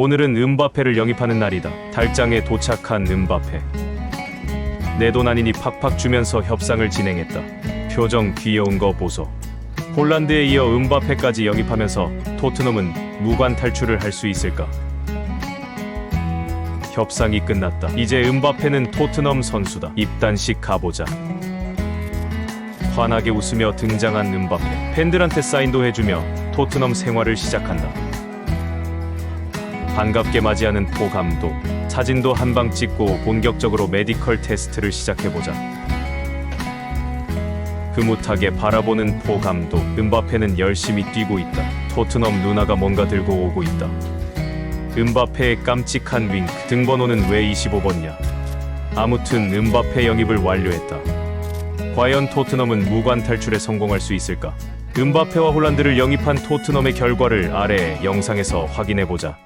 오늘은 음바페를 영입하는 날이다. 달장에 도착한 음바페. 내 돈 아니니 팍팍 주면서 협상을 진행했다. 표정 귀여운 거 보소. 폴란드에 이어 음바페까지 영입하면서 토트넘은 무관 탈출을 할 수 있을까? 협상이 끝났다. 이제 음바페는 토트넘 선수다. 입단식 가보자. 환하게 웃으며 등장한 음바페. 팬들한테 사인도 해주며 토트넘 생활을 시작한다. 반갑게 맞이하는 포 감독. 사진도 한 방 찍고 본격적으로 메디컬 테스트를 시작해보자. 흐뭇하게 바라보는 포 감독. 음바페는 열심히 뛰고 있다. 토트넘 누나가 뭔가 들고 오고 있다. 음바페의 깜찍한 윙크. 등번호는 왜 25번이야? 아무튼 음바페 영입을 완료했다. 과연 토트넘은 무관 탈출에 성공할 수 있을까? 음바페와 홀란드를 영입한 토트넘의 결과를 아래 영상에서 확인해 보자.